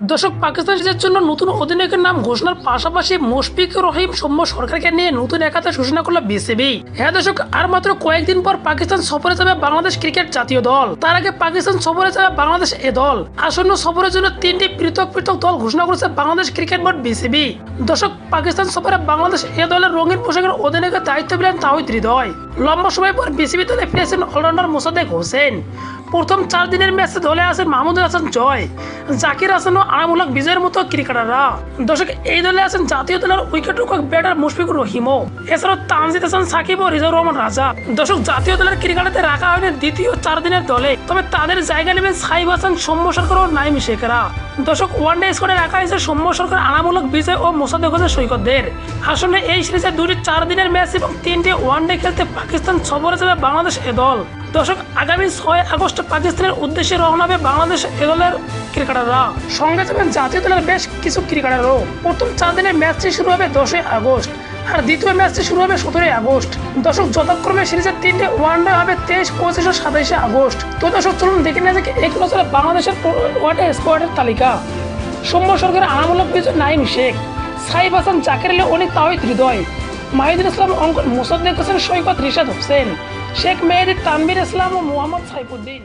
দর্শক পাকিস্তান সিরিজের জন্য নতুন অধিনায়কের নাম ঘোষণার পাশাপাশি মুশফিক রহিম সৌম্য সরকারকে নিয়ে নতুন একাদশ ঘোষণা করল বিসিবি। হ্যাঁ দর্শক, আর মাত্র কয়েকদিন পর পাকিস্তান সফরে যাবে বাংলাদেশ ক্রিকেট জাতীয় দল। তার আগে পাকিস্তান সফরে যাবে বাংলাদেশ এ দল। আসন্ন সফরের জন্য তিনটি পৃথক পৃথক দল ঘোষণা করেছে বাংলাদেশ ক্রিকেট বোর্ড বিসিবি। দর্শক, পাকিস্তান সফরে বাংলাদেশ এ দলের রঙিন পোশাকের অধিনায়কের দায়িত্ব পেলেন তাহিদ হৃদয়। লম্বা সময় পর বিসিবি দলে ফিরেছেন অলরাউন্ডার মোসাদেক হোসেন। প্রথম চার দিনের ম্যাচে দলে আছেন মাহমুদুল হাসান জয়, জাকির হাসান ও আনামুল্লাহ বিজয়ের মতো ক্রিকেটাররা। দর্শক, এই দলে আছেন জাতীয় দলের উইকেট রক্ষক ব্যাটার মুশফিকুর রহিমও। এছাড়াও তানজিদ হাসান, সাকিব ও রিজাউর রহমান রাজা। দর্শক, জাতীয় দলের ক্রিকেটারদের রাখা হয়নি দ্বিতীয় চার দিনের দলে, তবে তাদের জায়গা নেবেন সাইব হাসান, সৌম্য সরকার ও নাইম শেখরা। দর্শক ওয়ানডে স্কোয়াডে রাখা হয়েছে সৌম্য সরকার আনামূলক বিজয় ও মোসাদ্দেক হোসেন সৈকতদের। আসলে এই সিরিজে দুটি চার দিনের ম্যাচ এবং তিনটি ওয়ানডে খেলতে পাকিস্তান সফরে যাবে বাংলাদেশ এ দল। দর্শক, আগামী ছয় আগস্ট পাকিস্তানের উদ্দেশ্যে রওনা হবে বাংলাদেশ দলের ক্রিকেটাররা। সঙ্গে যাবেন জাতীয় দলের বেশ কিছু ক্রিকেটারও। প্রথম চার দিনের ম্যাচটি শুরু হবে দশই আগস্ট আর দ্বিতীয় ম্যাচটি শুরু হবে সতেরোই আগস্ট। দর্শক, যথাক্রমে সিরিজের তিনটে ওয়ানডে হবে তেইশ, পঁচিশ ও সাতাইশে আগস্ট। তো দর্শক, চলুন দেখে নেওয়া যাক এগুলো চলে বাংলাদেশের ওয়ানডে স্কোয়াডের তালিকা। সৌম্য সরকারের আনামূলক বিজয় নাইম শেখ, সাইফ হাসান, জাকির অনিক তাহিদ হৃদয়। মাহিদুল ইসলাম অঙ্কন মুসদ্দেক হোসেন সৈকত রিশাদ হোসেন, শেখ মেহেদি তানবির ইসলাম ও মোহাম্মদ সাইফুদ্দিন।